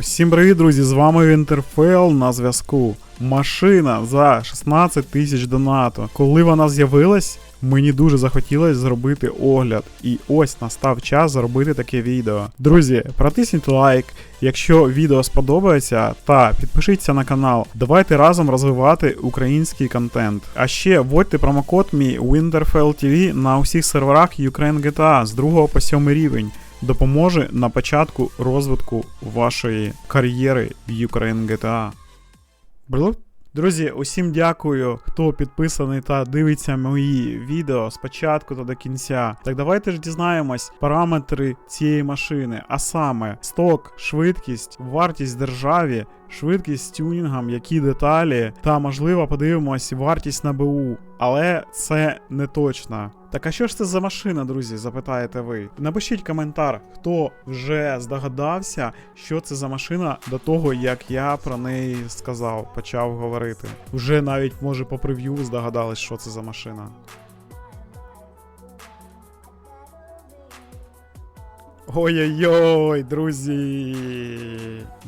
Усім привіт, друзі! З вами Вінтерфел на зв'язку. Машина за 16 тисяч донату. Коли вона з'явилась, мені дуже захотілося зробити огляд. І ось настав час зробити таке відео. Друзі, протисніть лайк, якщо відео сподобається, та підпишіться на канал. Давайте разом розвивати український контент. А ще вводьте промокод мій Winterfell TV на усіх серверах Ukraine GTA з 2 по 7 рівень допоможе на початку розвитку вашої кар'єри в Ukraine GTA. Було? Друзі, усім дякую, хто підписаний та дивиться мої відео спочатку та до кінця. Так давайте ж дізнаємось параметри цієї машини, а саме сток, швидкість, вартість державі, швидкість тюнінгом, які деталі, та можливо подивимось вартість на БУ. Але це не точно. Так а що ж це за машина, друзі? Запитаєте ви. Напишіть коментар, хто вже здогадався, що це за машина до того, як я про неї сказав, почав говорити. Вже навіть може по прев'ю здогадались, що це за машина. Ой-ой-ой, друзі.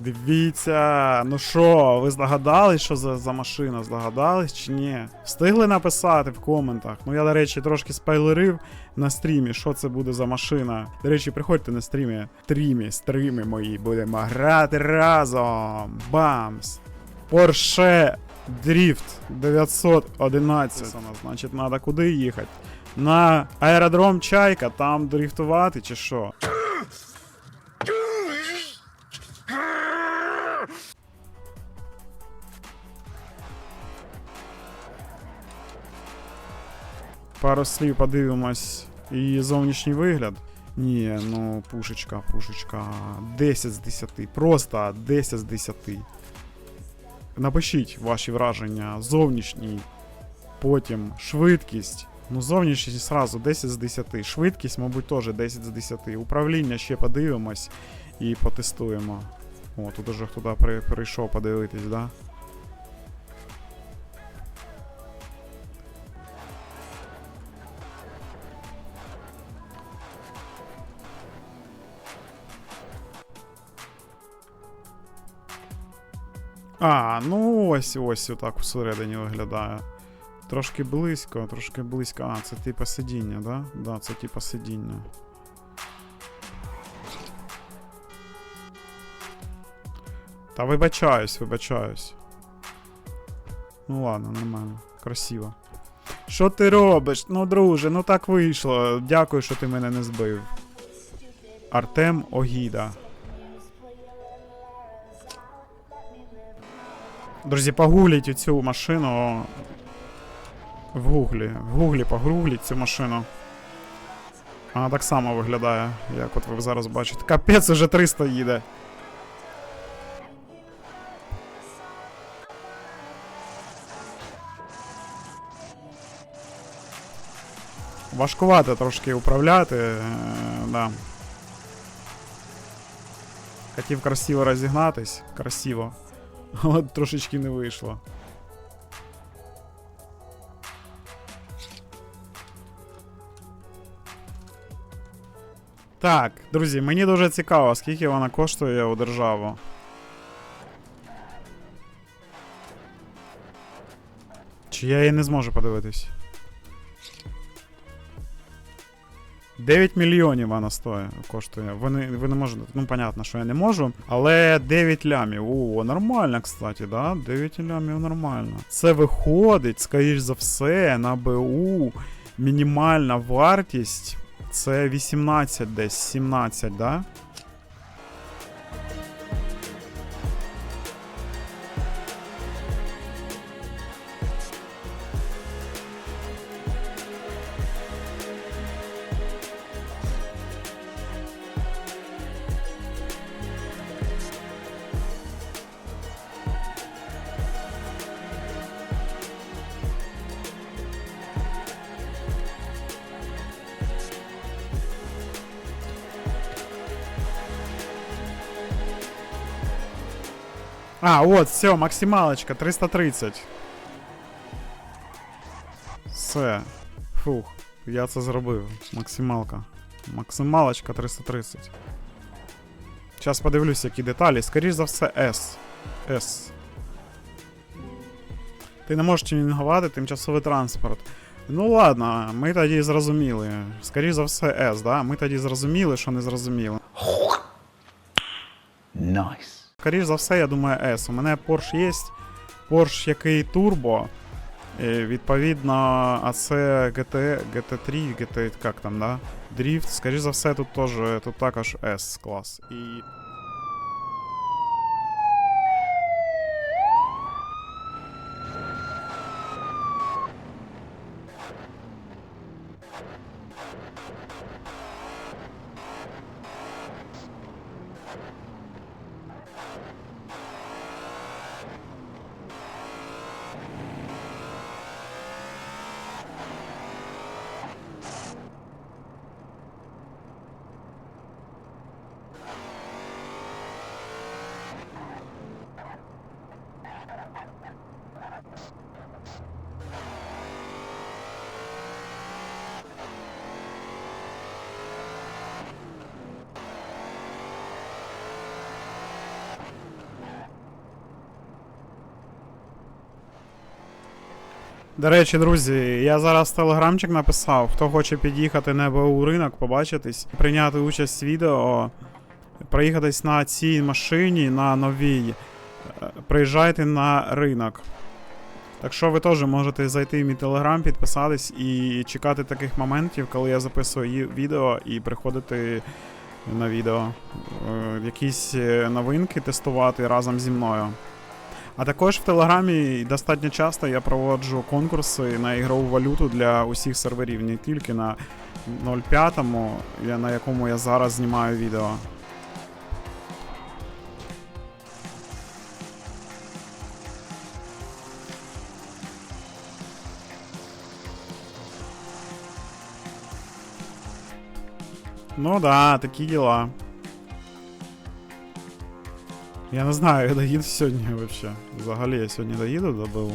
Дивіться. Ну що, ви здогадались, що за, за машина? Здогадались чи ні? Встигли написати в коментах. Ну я, до речі, трошки спойлерив на стрімі, що це буде за машина. До речі, приходьте на стрімі. Стрімі, стріми мої. Будемо грати разом. Бамс. Porsche Drift 911. Значить, треба куди їхати? На аеродром Чайка, там дрифтувати чи що? Пару слів подивимось її зовнішній вигляд. Ні, ну пушечка, пушечка. 10 з 10. Просто 10 з 10. Напишіть ваші враження. Зовнішній. Потім швидкість. Ну, зовнішність сразу 10 з 10. Швидкість, мабуть, теж 10 з 10. Управління ще подивимось і потестуємо. О, тут уже хто прийшов подивитись, да? А, ну ось ось отак всередині виглядає. Трошки близько, трошки близько. А, це типа сидіння, да? Да, це типа сидіння. Та вибачаюсь, вибачаюсь. Ну ладно, нормально. Красиво. Що ти робиш? Ну, друже, ну так вийшло. Дякую, що ти мене не збив. Артем Огіда. Друзі, погугліть цю машину. В гуглі. В гуглі погугліть цю машину. Вона так само виглядає, як от ви зараз бачите. Капець уже 300 їде. Важкувато трошки управляти. Е, да. Хотів красиво розігнатись. Красиво. Але трошечки не вийшло. Так, друзі, мені дуже цікаво, скільки вона коштує у державу. Чи я її не зможу подивитись? 9 мільйонів вона стоїть, коштує. Ви ви не можете. Ну, понятно, що я не можу. Але 9 лямів. О, нормально, кстати, да? 9 лямів нормально. Це виходить, скоріш за все, на БУ. Мінімальна вартість. Це 18 десь, 17, да? А, от, все, максималочка, 330. Все. Фух, я це зробив. Максималка. Максималочка 330. Зараз подивлюсь, які деталі. Скоріш за все, S. S. Ти не можеш тюнінгувати тимчасовий транспорт. Ну ладно, ми тоді зрозуміли. Скоріш за все, S, да? Ми тоді зрозуміли, що не зрозуміли. Nice. Скоріш за все, я думаю, S. У мене Porsche є. Porsche який турбо. Відповідно, а це GT, GT3, GT, як там, да? Drift. Скоріш за все, тут теж тут також S клас. І. До речі, друзі, я зараз телеграмчик написав. Хто хоче під'їхати на БУ ринок, побачитись, прийняти участь в відео, проїхатись на цій машині, на новій. е, Приїжджайте на ринок. Так що ви теж можете зайти в мій телеграм, підписатись і чекати таких моментів, коли я записую відео і приходити на відео. Е, Якісь е, новинки тестувати разом зі мною. А також в Телеграмі достатньо часто я проводжу конкурси на ігрову валюту для усіх серверів, не тільки на 0.5, на якому я зараз знімаю відео. Ну да, такі діла. Я не знаю, я доїду сьогодні вообще. Взагалі я сьогодні доїду до.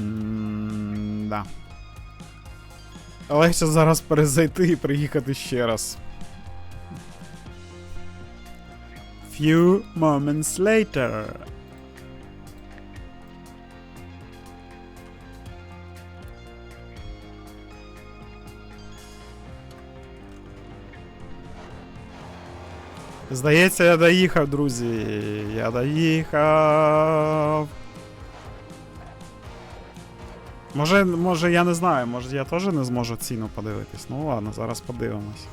М-да. Легше зараз перезайти і приїхати ще раз. Few moments later. Здається, я доїхав, друзі. Я доїхав. Може, може, я не знаю, може я теж не зможу ціну подивитись. Ну ладно, зараз подивимось.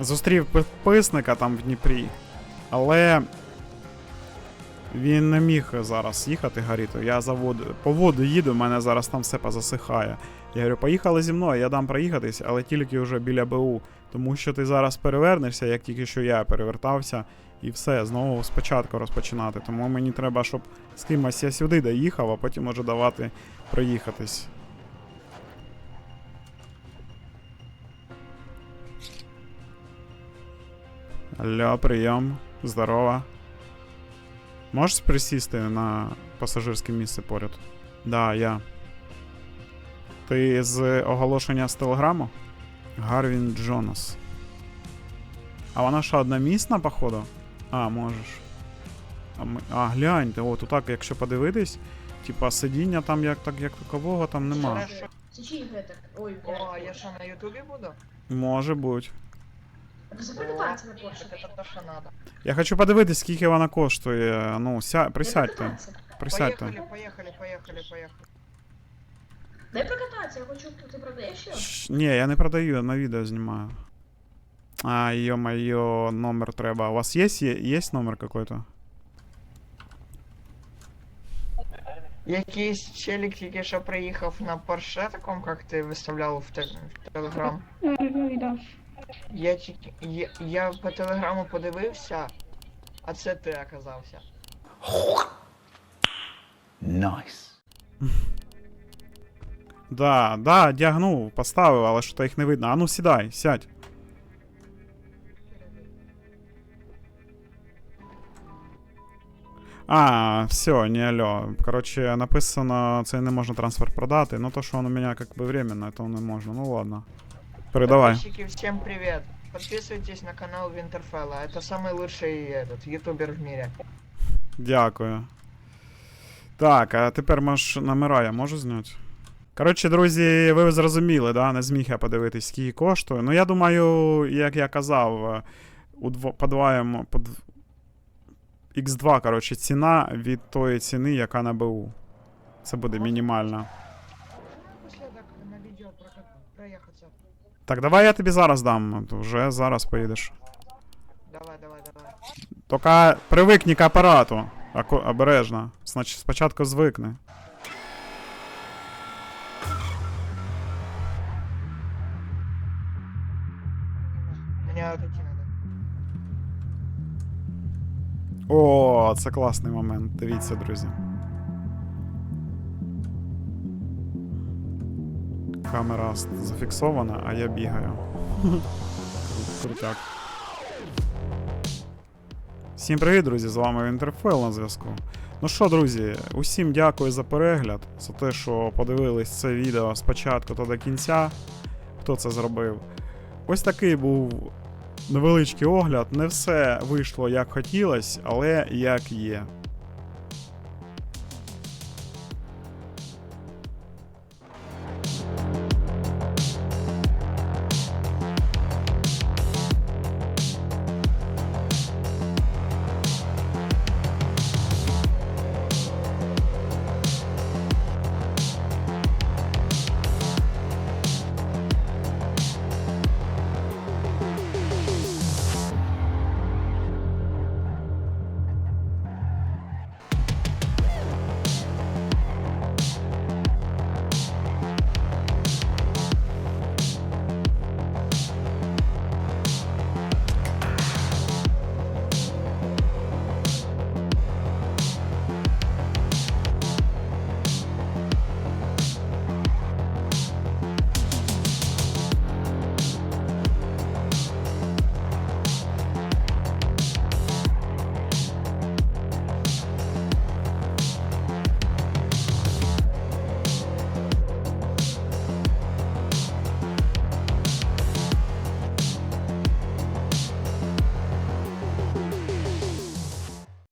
Зустрів підписника там в Дніпрі, але він не міг зараз їхати Гаріто. Я за воду, по воду їду, в мене зараз там все позасихає. Я говорю, поїхали зі мною, я дам проїхатись, але тільки вже біля БУ. Тому що ти зараз перевернешся, як тільки що я перевертався, і все, знову спочатку розпочинати. Тому мені треба, щоб з кимось я сюди доїхав, а потім може давати проїхатись. Алло, прийом. Здорово. Можеш присісти на пасажирське місце поряд? Да, я. Ти з оголошення з телеграму? Гарвін Джонас. А вона що, одномісна, походу? А, можеш. А, ми... а гляньте, от так, якщо подивитись, типа сидіння там як так як такового там нема. Це чий гетер? Ой, О, я що на ютубі буду? Може бути. Я хочу подивитись, скільки вона коштує. Ну, ся... присядьте. Присядьте. Поїхали, поїхали, поїхали, поїхали. Дай прокататися, я хочу, ти продаєш його? Щ- Ні, я не продаю, я на відео знімаю. А, ё-моё, номер треба. У вас есть, є- есть номер какой-то? Якийсь челік тільки що приїхав на Порше, такому, як ти виставляв в, те- в Телеграм. Ну, ну. Я, тільки- я, я по телеграму подивився, а це ти оказався. Nice. Да, да, дягнув, поставив, але що то їх не видно. А ну сідай, сядь. А, все, не алло. Короче, написано, це не можна трансфер продати. Ну то, що воно у мене как бы временно, то не можна. Ну ладно. Передавай. Подписчики, всем привет. Подписывайтесь на канал Винтерфелла. Это самый лучший этот ютубер в мире. Дякую. Так, а тепер маш... номера я можу зняти? Коротше, друзі, ви зрозуміли, да? Не зміг я подивитись, скільки коштує. Ну, я думаю, як я казав, подваємо. Под... X2, коротше, ціна від тої ціни, яка на БУ. Це буде мінімальна. Так, давай я тобі зараз дам. то Вже зараз поїдеш. Давай, давай, давай. Тільки привикні к апарату. Обережно. Значить, спочатку звикни. О, це класний момент. Дивіться, друзі. Камера зафіксована, а я бігаю. Крутяк. Всім привіт, друзі! З вами Вінтерфел на зв'язку. Ну що, друзі, усім дякую за перегляд, за те, що подивились це відео спочатку та до кінця. Хто це зробив? Ось такий був невеличкий огляд. Не все вийшло як хотілося, але як є.